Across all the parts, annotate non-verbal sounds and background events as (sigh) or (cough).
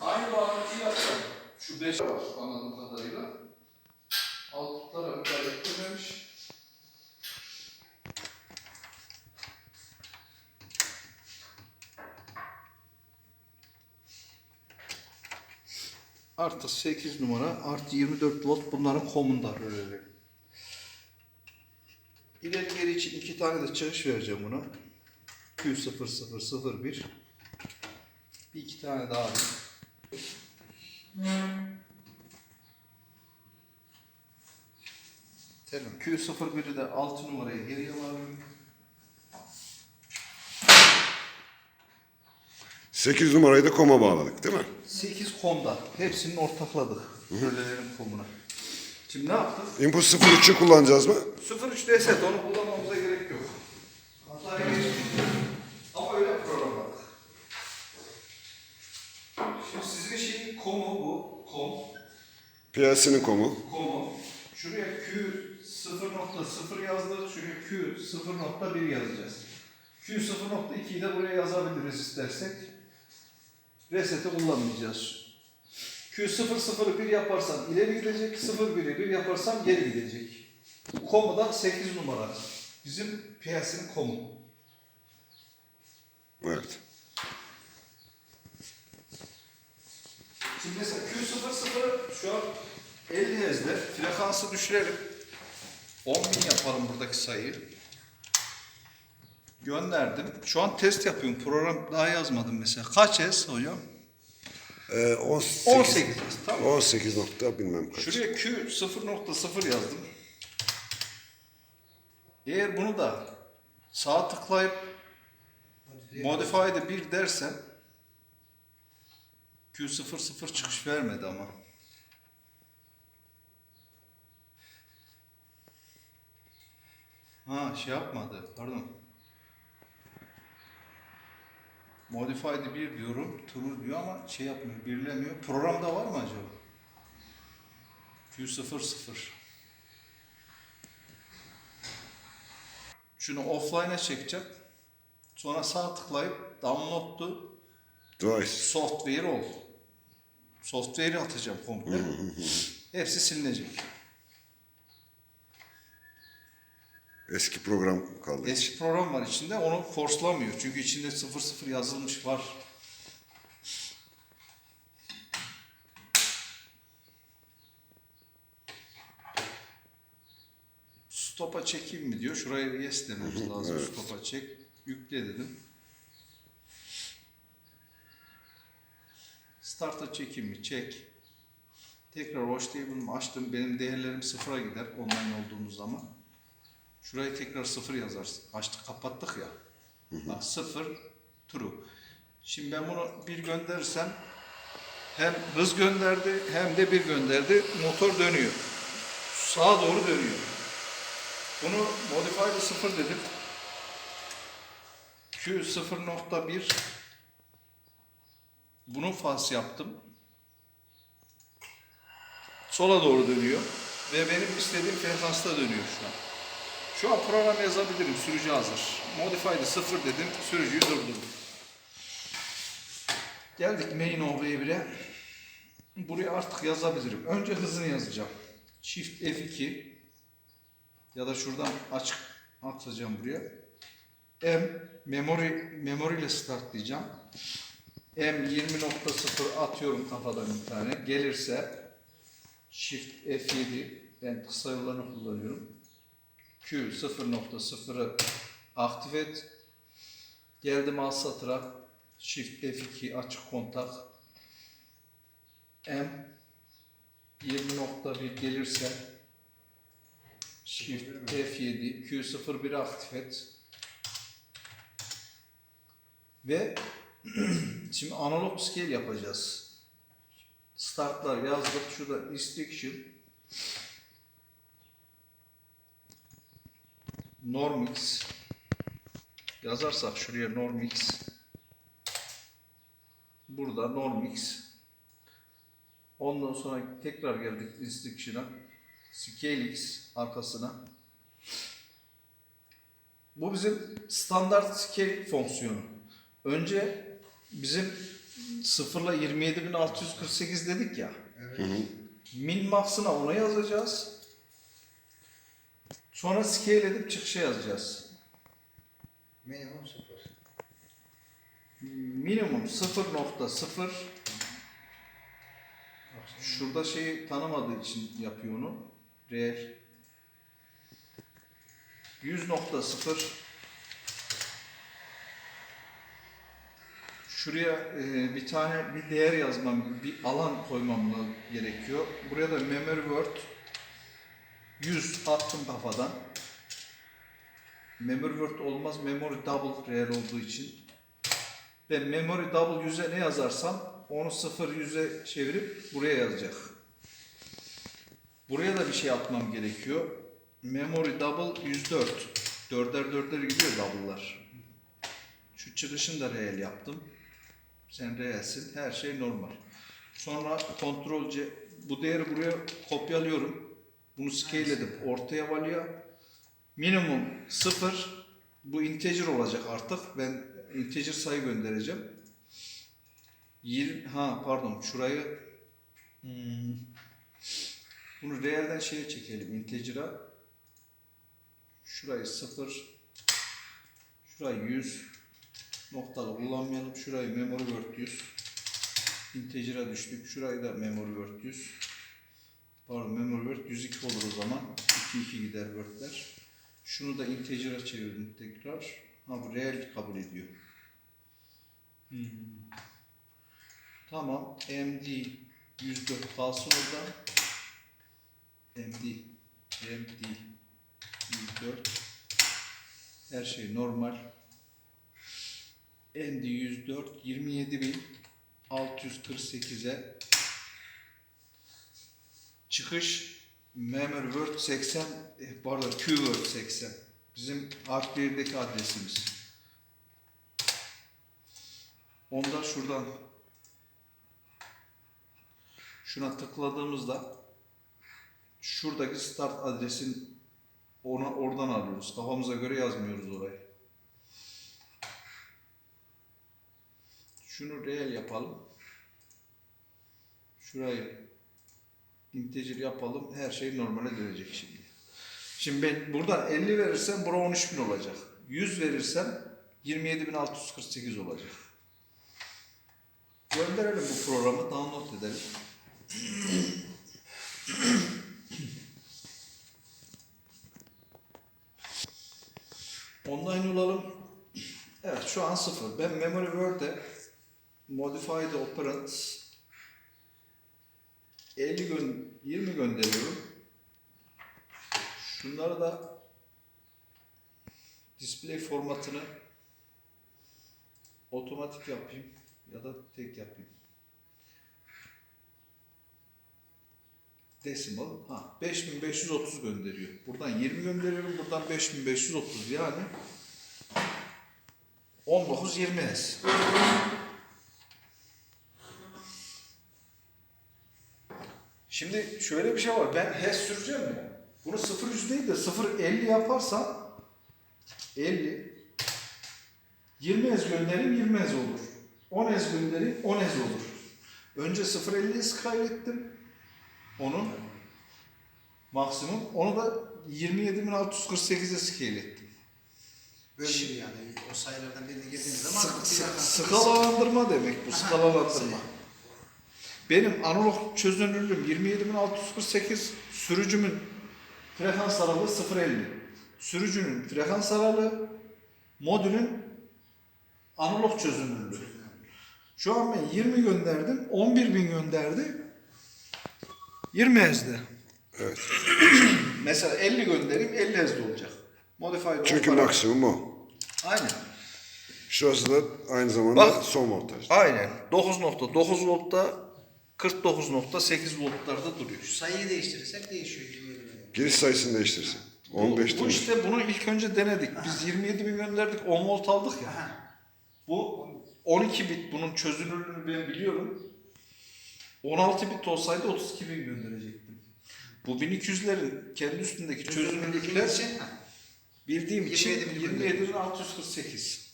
Aynı bağlantıyı yapacağım. Şu 5 var anladığım kadarıyla. Altlara müdahale ettirmemiş. Artı 8 numara, artı 24 volt bunların komunda röleleri. İleri geri için iki tane de çıkış vereceğim buna. Q0001 Bir iki tane daha alayım. Tamam. Q01'i de 6 numaraya geriye alıyorum. 8 numarayı da koma bağladık değil mi? 8 komda. Hepsini ortakladık. Rölelerin komuna. Şimdi ne yaptık? Input 03'ü kullanacağız mı? 03 reset onu kullanmamıza gerek yok. Hataya geçtik. Ama öyle programladık. Şimdi sizin şeyin komu bu. Kom. PLC'nin komu. Komu. Şuraya Q 0.0 yazdık. Şuraya Q 0.1 yazacağız. Q 0.2'yi de buraya yazabiliriz istersek. Reset'i kullanmayacağız. Q 0.0'ı 1 yaparsan ileri gidecek, 0.1'i 1 yaparsan geri gidecek. Komu da 8 numara. Bizim PLC'nin komu. Evet. Şimdi mesela Q00 şu an 50 Hz'de frekansı düşürelim. 10.000 yapalım buradaki sayıyı. Gönderdim. Şu an test yapıyorum. Program daha yazmadım mesela. Kaç Hz hocam? Ee, 18, 18 Hz. Tamam. 18 nokta bilmem kaç. Şuraya Q 0.0 yazdım. Eğer bunu da sağ tıklayıp Modify'de 1 dersen Q00 çıkış vermedi ama. Ha şey yapmadı. Pardon. Modified'i 1 diyorum. True diyor ama şey yapmıyor. Birlemiyor. Programda var mı acaba? Q00 Şunu offline'a çekeceğim. Sonra sağ tıklayıp download to Device. software ol. Software'i atacağım komple. Hepsi silinecek. Eski program kaldı. Eski program var içinde onu forcelamıyor. Çünkü içinde 00 yazılmış var. Stop'a çekeyim mi diyor. Şuraya yes dememiz lazım. evet. Stop'a çek. Yükle dedim. Start'a çekeyim mi? Çek. Tekrar watch table'ımı açtım. Benim değerlerim sıfıra gider online olduğumuz zaman. Şuraya tekrar sıfır yazarsın. Açtık kapattık ya. Bak sıfır true. Şimdi ben bunu bir gönderirsem hem hız gönderdi hem de bir gönderdi. Motor dönüyor. Sağa doğru dönüyor. Bunu modify sıfır dedim. Q 0.1 bunu faz yaptım. Sola doğru dönüyor. Ve benim istediğim frekansta dönüyor şu an. Şu an program yazabilirim. Sürücü hazır. Modify'de sıfır dedim. Sürücüyü durdurdum. Geldik main OB1'e. Buraya artık yazabilirim. Önce hızını yazacağım. Shift F2 ya da şuradan açık atacağım buraya. M memory memory ile startlayacağım. M 20.0 atıyorum kafadan bir tane. Gelirse Shift F7 ben kısa yollarını kullanıyorum. Q 0.0'ı aktif et. Geldim alt satıra. Shift F2 açık kontak. M 20.1 gelirse Shift F7 Q01'i aktif et. Ve (clears throat) şimdi analog scale yapacağız. Startlar yazdık. Şurada restriction. Normix yazarsak şuraya Normix burada Normix ondan sonra tekrar geldik restriction'a. ScaleX arkasına. Bu bizim standart scale fonksiyonu. Önce bizim sıfırla 27648 dedik ya. Min max'ına ona yazacağız. Sonra scale edip çıkışa yazacağız. Minimum sıfır. Minimum 0.0 Şurada şeyi tanımadığı için yapıyor onu. Reel. 100.0 Şuraya e, bir tane bir değer yazmam, bir alan koymam gerekiyor. Buraya da memory word 100 attım kafadan. Memory word olmaz, memory double reel olduğu için. Ben memory double 100'e ne yazarsam onu 0 100'e çevirip buraya yazacak. Buraya da bir şey atmam gerekiyor. Memory double 104. Dörder dörder gidiyor double'lar. Şu çıkışını da reel yaptım. Sen reelsin. Her şey normal. Sonra Ctrl C bu değeri buraya kopyalıyorum. Bunu scale edip ortaya valıyor. Minimum 0 bu integer olacak artık. Ben integer sayı göndereceğim. 20, ha pardon şurayı hmm, bunu reelden şeye çekelim integer'a şurayı 0 şurayı 100 noktalı kullanmayalım. Şurayı memory word 100 integer'a düştük. Şurayı da memory word 100 pardon memory word 102 olur o zaman. 2 2 gider word'ler. Şunu da integer'a çevirdim tekrar. Ha bu reel kabul ediyor. Tamam. MD 104 kalsın orada. MD MD 104 her şey normal. MD 104 27648'e çıkış memory word 80 eh, pardon keyword 80 bizim Artway'deki adresimiz. Onda şuradan şuna tıkladığımızda şuradaki start adresin ona oradan alıyoruz. Kafamıza göre yazmıyoruz orayı. Şunu reel yapalım. Şurayı integer yapalım. Her şey normale dönecek şimdi. Şimdi ben buradan 50 verirsem bura 13.000 olacak. 100 verirsem 27.648 olacak. Gönderelim bu programı, download edelim. Online olalım. Evet şu an sıfır. Ben Memory Word'e Modified Operants 50 gön 20 gönderiyorum. Şunları da display formatını otomatik yapayım ya da tek yapayım. Decimal. Ha 5530 gönderiyor. Buradan 20 gönderiyorum. Buradan 5530 yani 19 20 S. Şimdi şöyle bir şey var. Ben HES süreceğim ya. Bunu 0 100 değil de 0 50 yaparsam 50 20 ez göndereyim 20 ez olur. 10 ez göndereyim 10 ez olur. Önce 0.50'yi kaybettim. Onun maksimum. Onu da 27.648'e scale ettim. Bölgeli yani o sayılardan birine girdiğiniz zaman sık, rakam- skalalandırma demek bu, skalalandırma. Benim analog çözünürlüğüm 27648, sürücümün frekans aralığı 0.50. Sürücünün frekans aralığı, modülün analog çözünürlüğü. Şu an ben 20 gönderdim, 11.000 gönderdi. 20 ezdi. Evet. (clears throat) Mesela 50 göndereyim 50 ezdi olacak. Modified Çünkü maksimum o. Aynen. Şurası da aynı zamanda Bak. son voltaj. Aynen. 9.9 voltta 49.8 voltlarda duruyor. Sayıyı değiştirirsek değişiyor. 27 milyon. Giriş sayısını değiştirsin. 15 bu demiş. işte bunu ilk önce denedik. Biz 27 bin gönderdik 10 volt aldık ya. Aha. Bu 12 bit bunun çözünürlüğünü ben biliyorum. 16 bit olsaydı 32 bin gönderecektim. Bu 1200'lerin kendi üstündeki çözünürlükler için bildiğim için 27 bin 27 bin 648.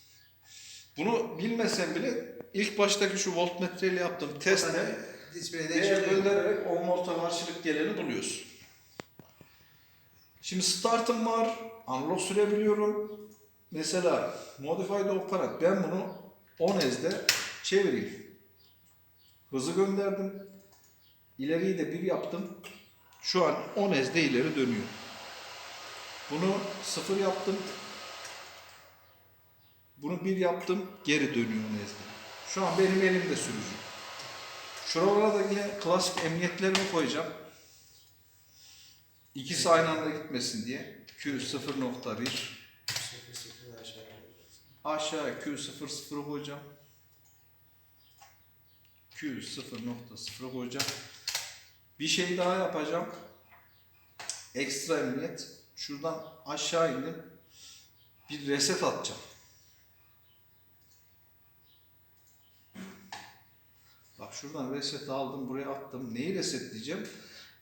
Bunu bilmesen bile ilk baştaki şu voltmetreyle yaptığım testte Display değişiyor. göndererek 10 volta karşılık geleni buluyorsun. Şimdi startım var, unlock sürebiliyorum. Mesela modified operant ben bunu 10 ezde çevireyim. Hızı gönderdim. İleriyi de bir yaptım. Şu an 10 ezde ileri dönüyor. Bunu sıfır yaptım. Bunu bir yaptım. Geri dönüyor 10 ezde. Şu an benim elimde sürücü. Şuralara da yine klasik emniyetlerimi koyacağım. İkisi aynı anda gitmesin diye. Q 0.1 Sıfır sıfır aşağı koyacağız. aşağı Q 0.0 koyacağım. Q 0.0 koyacağım. Bir şey daha yapacağım. Ekstra emniyet. Şuradan aşağı indim. Bir reset atacağım. Bak şuradan reset aldım buraya attım. Neyi resetleyeceğim?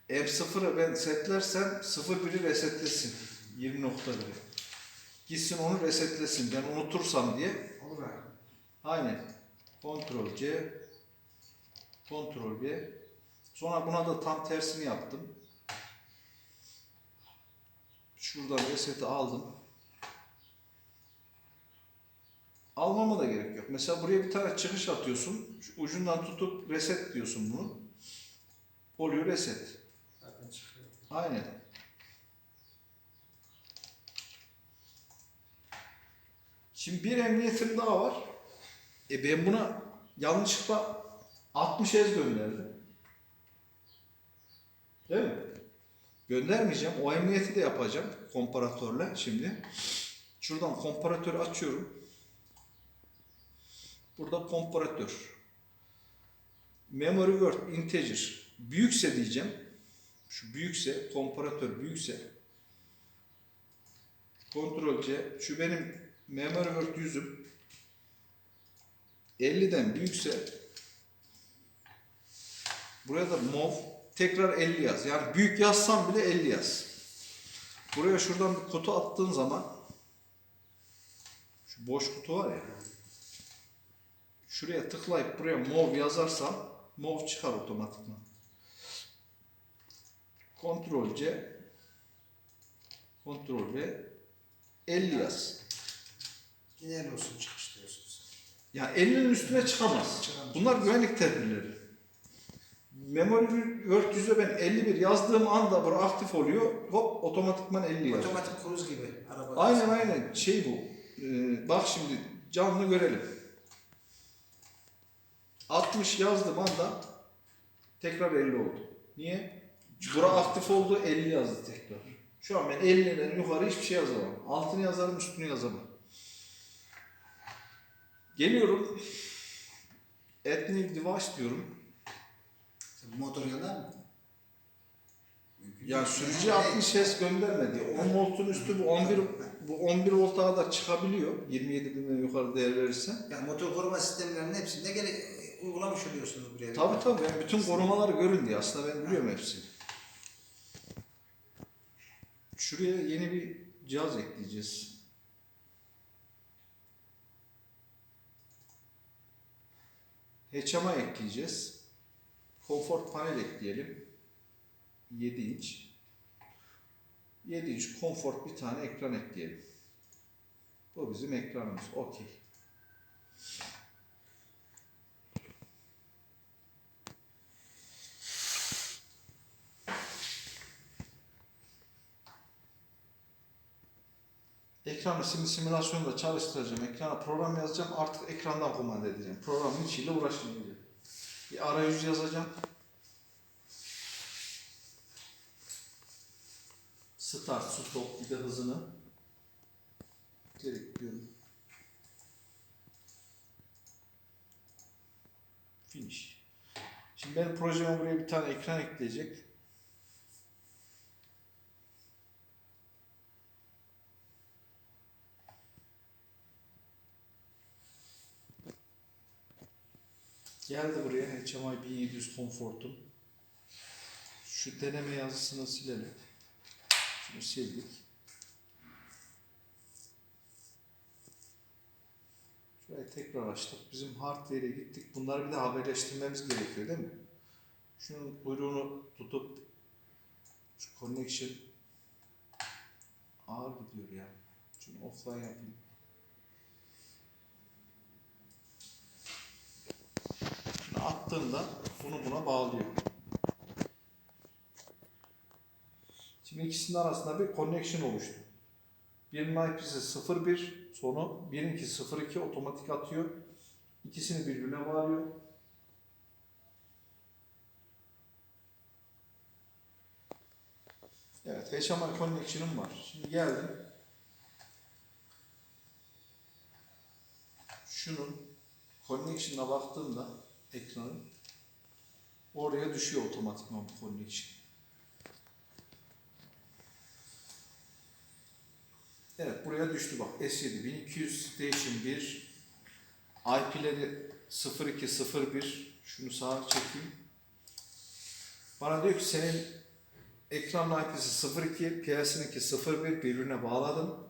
F0'ı ben setlersem 0.1'i resetlesin. 20.1'i. Gitsin onu resetlesin. Ben unutursam diye. Olur abi. Aynen. Ctrl C. Ctrl B. Sonra buna da tam tersini yaptım. Şuradan reseti aldım. Almama da gerek yok. Mesela buraya bir tane çıkış atıyorsun. Şu ucundan tutup reset diyorsun bunu. Oluyor reset. Zaten çıkıyor. Aynen. Şimdi bir emniyetim daha var. E ben buna yanlışlıkla 60 ez gönderdim. Değil mi? Göndermeyeceğim. O emniyeti de yapacağım komparatörle şimdi. Şuradan komparatörü açıyorum. Burada komparatör. Memory word integer. Büyükse diyeceğim. Şu büyükse, komparatör büyükse Ctrl C. Şu benim memory word yüzüm 50'den büyükse buraya da mov tekrar 50 yaz. Yani büyük yazsam bile 50 yaz. Buraya şuradan bir kutu attığın zaman şu boş kutu var ya şuraya tıklayıp buraya mov yazarsam mov çıkar otomatikman. Ctrl C Ctrl V 50 yaz. Yine el olsun çıkış diyorsunuz. Yani 50'nin üstüne çıkamaz. Çıkamaz. Bunlar güvenlik tedbirleri. Memory Word yüzde ben 51 yazdığım anda bu aktif oluyor. Hop otomatikman 50 yazıyor. Otomatik kruz gibi araba. Aynen aynen şey bu. Ee, bak şimdi canlı görelim. 60 yazdığım anda tekrar 50 oldu. Niye? Bura aktif oldu 50 yazdı tekrar. Şu an ben 50'den yukarı hiçbir şey yazamam. Altını yazarım üstünü yazamam. Geliyorum. New device diyorum. Motor yanar mı? Değil. sürücüye 60 Hz göndermedi. 10 voltun üstü bu 11 bu 11 volta kadar çıkabiliyor. 27 binden yukarı değer verirsen. Yani motor koruma sistemlerinin hepsinde gene uygulamış oluyorsunuz buraya. Tabii tabii ben bütün korumaları görün diye aslında ben biliyorum hepsini. Şuraya yeni bir cihaz ekleyeceğiz. HMI ekleyeceğiz. Comfort panel ekleyelim. 7 inç. 7 inç comfort bir tane ekran ekleyelim. Bu bizim ekranımız. Okey. Ekranı sim simülasyonda çalıştıracağım. Ekrana program yazacağım. Artık ekrandan kumanda edeceğim. Programın içiyle uğraşmayacağım. Bir arayüz yazacağım. Start, stop bir de hızını. Gerekliyorum. Finish. Şimdi benim projeme buraya bir tane ekran ekleyecek. Geldi buraya HMI 1700 Comfort'un. Şu deneme yazısını silelim. Şunu sildik. Şurayı tekrar açtık. Bizim hardware'e gittik. Bunları bir de haberleştirmemiz gerekiyor değil mi? Şunun kuyruğunu tutup şu connection ağır gidiyor ya. Şunu offline yapayım. Attığında bunu buna bağlıyor. Şimdi ikisinin arasında bir connection oluştu. Birinin IP'si 01 sonu, birinki 02 otomatik atıyor. İkisini birbirine bağlıyor. Evet, HDMI connection'ım var. Şimdi geldim. Şunun connection'a baktığımda ekranın oraya düşüyor otomatikman bu connection. Evet buraya düştü bak S7 1200 Station 1 IP'leri 0201 şunu sağa çekeyim. Bana diyor ki senin ekran IP'si 02 PS'ninki 01 birbirine bağladım.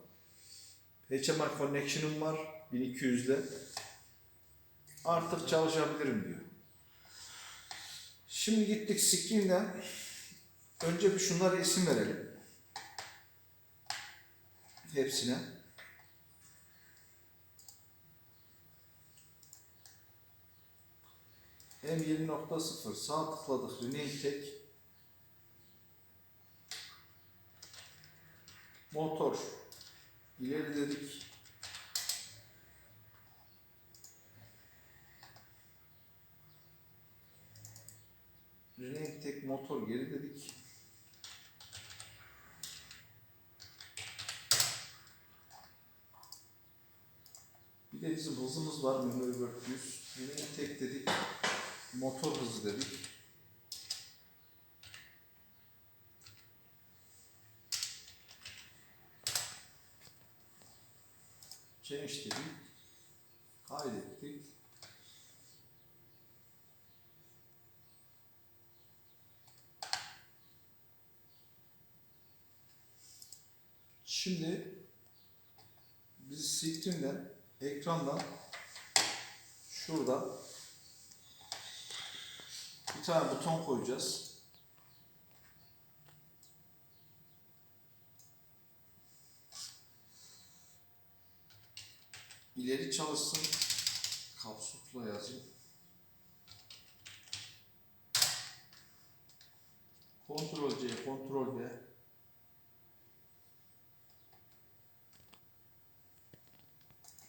HDMI connection'ım var 1200 ile. Artık çalışabilirim diyor. Şimdi gittik screen'den önce bir şunlara isim verelim. Hepsine. M7.0 sağ tıkladık rename tek. Motor ileri dedik. Rename tek motor geri dedik. Bir de bizim hızımız var Memory 400. Yine tek dedik. Motor hızı dedik. Change dedik. Şimdi biz screen'den ekrandan şurada bir tane buton koyacağız. İleri çalışsın. Kapsutla yazayım. Kontrol C, kontrol V.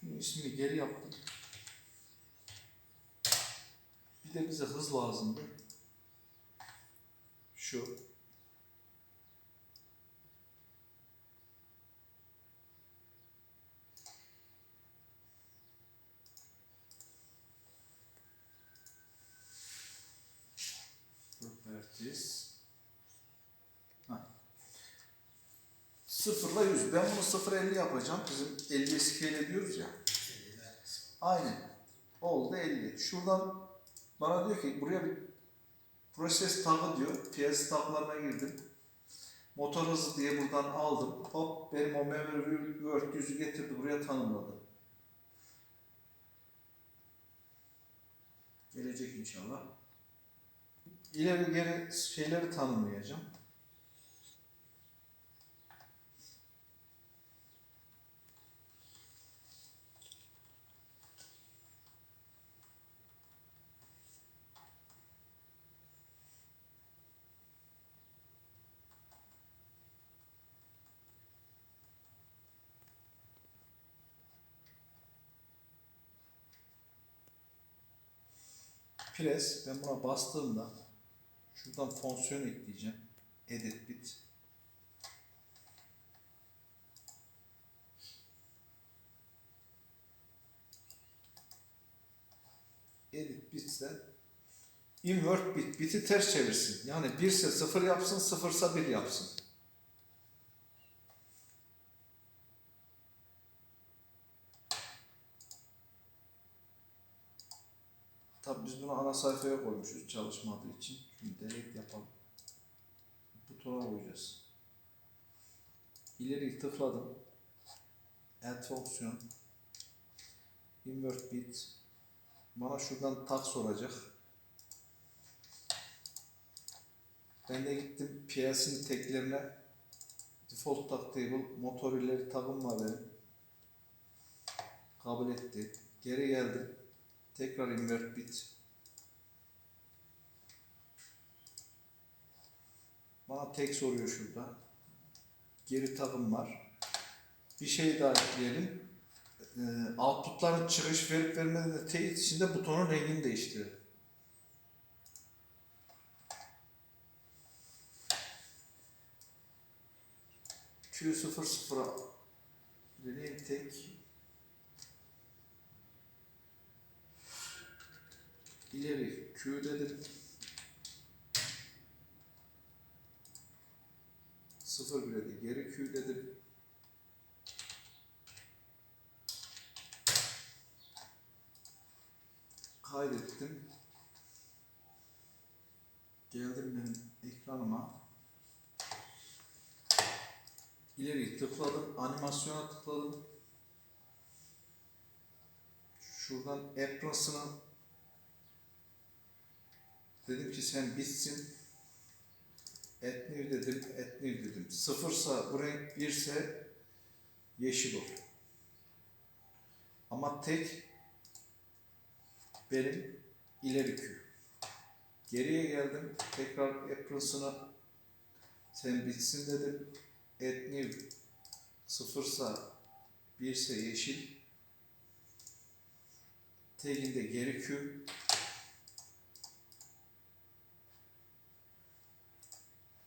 Şimdi ismini geri yaptım. Bir de bize hız lazımdı. Şu. Properties. Ha. Sıfırla yüz. Ben bunu sıfır elli yapacağım. Bizim 50 scale diyoruz ya. Aynen. Oldu 50. Şuradan bana diyor ki buraya bir proses tagı diyor. PS taglarına girdim. Motor hızı diye buradan aldım. Hop benim o word yüzü getirdi buraya tanımladı. Gelecek inşallah. İleri geri şeyleri tanımlayacağım. Pres ben buna bastığımda şuradan fonksiyon ekleyeceğim. Edit bit. Edit bitse invert bit. Biti ters çevirsin. Yani 1 ise 0 yapsın, 0 ise 1 yapsın. Tabii biz bunu sayfaya koymuşuz çalışmadığı için. Şimdi delete yapalım. Butona koyacağız. İleri tıkladım. Add fonksiyon. invert bit. Bana şuradan tak soracak. Ben de gittim PLC'nin teklerine default tag table motor ileri tagım var benim. Kabul etti. Geri geldi. Tekrar invert bit. Bana tek soruyor şurada. Geri takım var. Bir şey daha ekleyelim. Ee, outputların çıkış verip vermediğinde teyit içinde butonun rengini değiştirelim. Q00'a deneyim tek ileri Q dedim. 0 bile değil. Geri Q dedim. Kaydettim. Geldim benim ekranıma. İleri tıkladım. Animasyona tıkladım. Şuradan aprons'ını dedim ki sen bitsin. Et new dedim, et new dedim. Sıfırsa bu renk, birse yeşil ol. Ama tek benim ileri Q. Geriye geldim, tekrar aprons'ına sen bitsin dedim. Et new sıfırsa birse yeşil. Tekinde geri Q.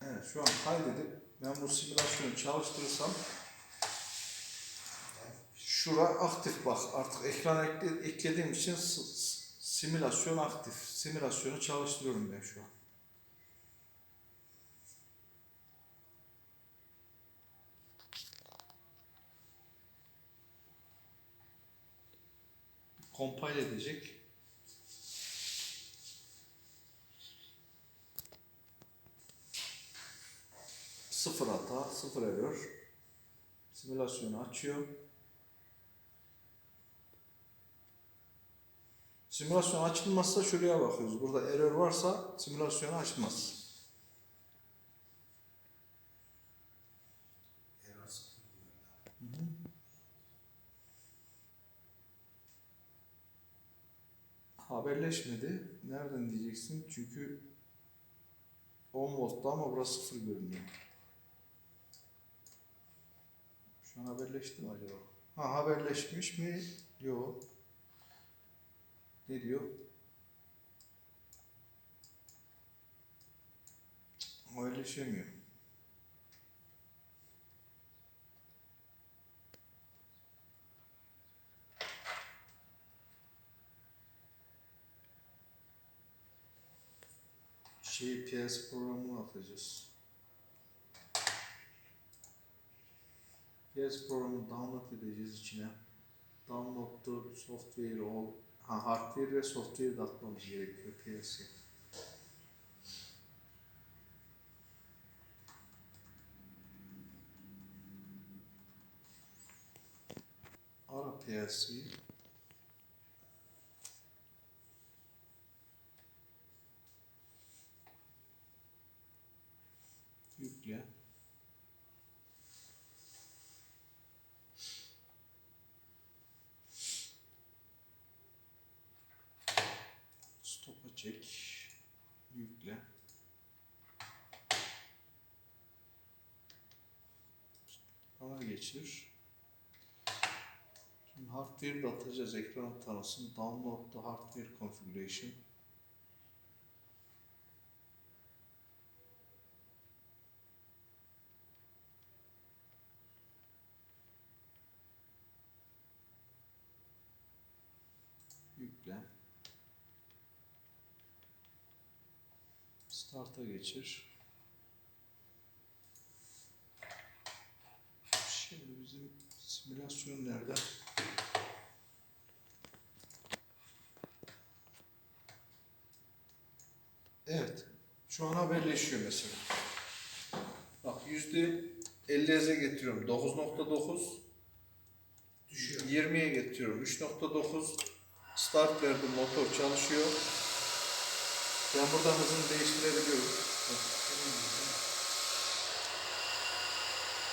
Evet şu an kaydedip ben bu simülasyonu çalıştırırsam şura aktif bak artık ekran ekle, eklediğim için simülasyon aktif. Simülasyonu çalıştırıyorum ben şu an. Compile edecek. Sıfır hata, sıfır error. Simülasyonu açıyor. Simülasyon açılmazsa şuraya bakıyoruz. Burada error varsa simülasyonu açmaz. Haberleşmedi. Nereden diyeceksin? Çünkü 10 voltta ama burası sıfır görünüyor. Şu an haberleşti mi acaba? Ha haberleşmiş mi? Yok. Ne diyor? Haberleşemiyor. Şey PS programını atacağız. PS programını download edeceğiz içine. Download to software all ha hardware ve software de atmamız gerekiyor PS'e. Ara PS'i. Yükle. Stopa çek. Yükle. Ana geçir. Şimdi hardware atacağız ekran tanısını. Download the hardware configuration. Yükle. Start'a geçir. Şimdi bizim simülasyon nerede? Evet. Şu an haberleşiyor mesela. Bak yüzde 50 eze getiriyorum. 9.9 düşük Düşüyor. 20'ye getiriyorum. 3.9 start verdim. Motor çalışıyor. Ben buradan hızını değiştirebiliyorum.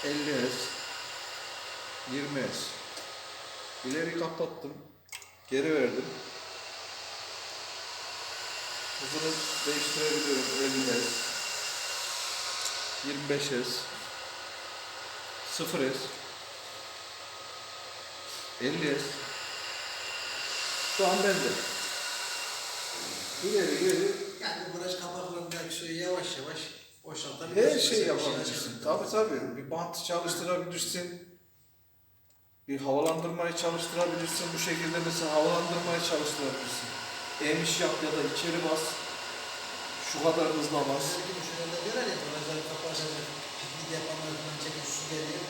50 S 20 S İleri kapattım. Geri verdim. Hızını değiştirebiliyorum. 50 S 25 S 0 S 50 S Şu an bende. İleri geri Yani baraj kapaklarındaki suyu yavaş yavaş boşaltabilirsin. her şeyi şey yapabilirsin. Tabii tabii. Bir bant çalıştırabilirsin. Bir havalandırmayı çalıştırabilirsin. Bu şekilde mesela havalandırmayı çalıştırabilirsin. Emiş yap ya da içeri bas. Şu kadar hızla bas. Diyorlar ya barajları kapatacak. Piknik yapanlar falan çekin su geliyor.